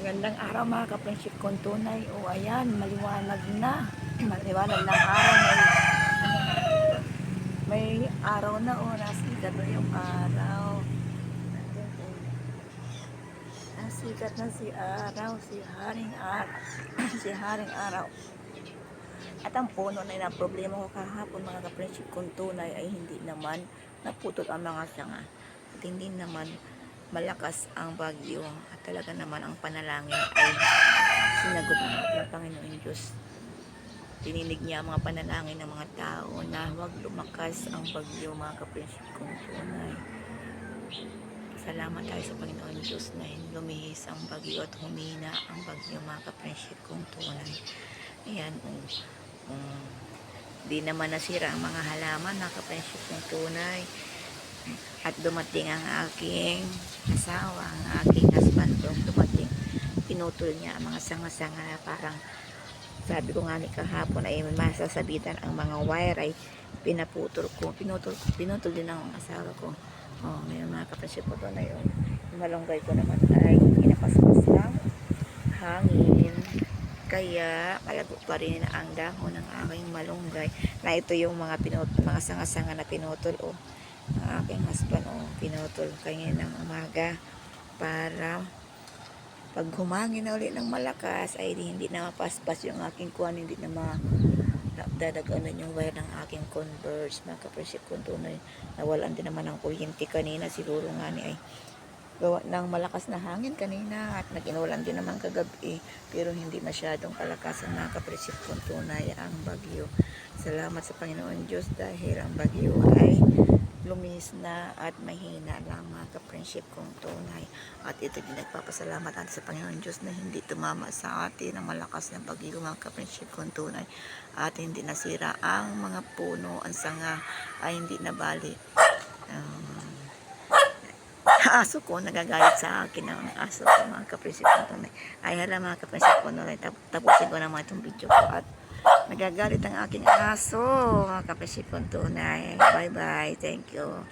Magandang araw mga kaprinship kong tunay. O ayan, maliwanag na. Maliwanag na araw. May, may araw na o. Nasikat na yung araw. Nasikat na si araw. Si Haring Araw. si Haring Araw. At ang puno na na problema ko kahapon mga kaprinship kong tunay ay hindi naman naputol ang mga sanga. At hindi naman malakas ang bagyo at talaga naman ang panalangin ay sinagot ng Panginoon Diyos. Tininig niya ang mga panalangin ng mga tao na huwag lumakas ang bagyo mga kaprinsip kong tunay. Salamat tayo sa Panginoon Diyos na lumihis ang bagyo at humina ang bagyo mga kaprinsip kong tunay. Ayan, kung, kung di naman nasira ang mga halaman mga kaprinsip kong tunay, at dumating ang aking asawa, ang aking husband dumating. Pinutol niya ang mga sanga-sanga na parang sabi ko nga ni kahapon ay masasabitan ang mga wire ay pinaputol ko. Pinutol, pinutol din ang asawa ko. Oh, may mga kapasya po na yun. Malunggay ko naman ay pinapaspas ng hangin. Kaya malago pa rin ang dahon ng aking malunggay na ito yung mga pinut mga sanga-sanga na pinutol oh ang aking husband oh, pinutol kanina ng umaga para pag humangin na ulit ng malakas. Ay di, hindi na mapaspas yung aking kuwan hindi na ma dadaganan yung wire ng aking converse. Mga kapresip kung tunay nawalan din naman ng kuryente kanina. Siguro nga ni ay gawa ng malakas na hangin kanina at naginulan din naman kagabi pero hindi masyadong kalakasan mga kapresip kung tunay ang bagyo salamat sa Panginoon Diyos dahil ang bagyo ay lumis na at mahina lang mga ka-friendship kong tunay. At ito din nagpapasalamat natin sa Panginoon Diyos na hindi tumama sa atin ang malakas na bagyo mga ka-friendship kong tunay. At hindi nasira ang mga puno, ang sanga ay hindi nabali. Aso ko nagagalit sa akin ang aso ko mga kong tunay. Ay hala mga ka-friendship kong tunay, tap- tapusin ko naman itong video ko at Nagagalit ang aking aso, mga kapasipon tunay. Bye-bye. Thank you.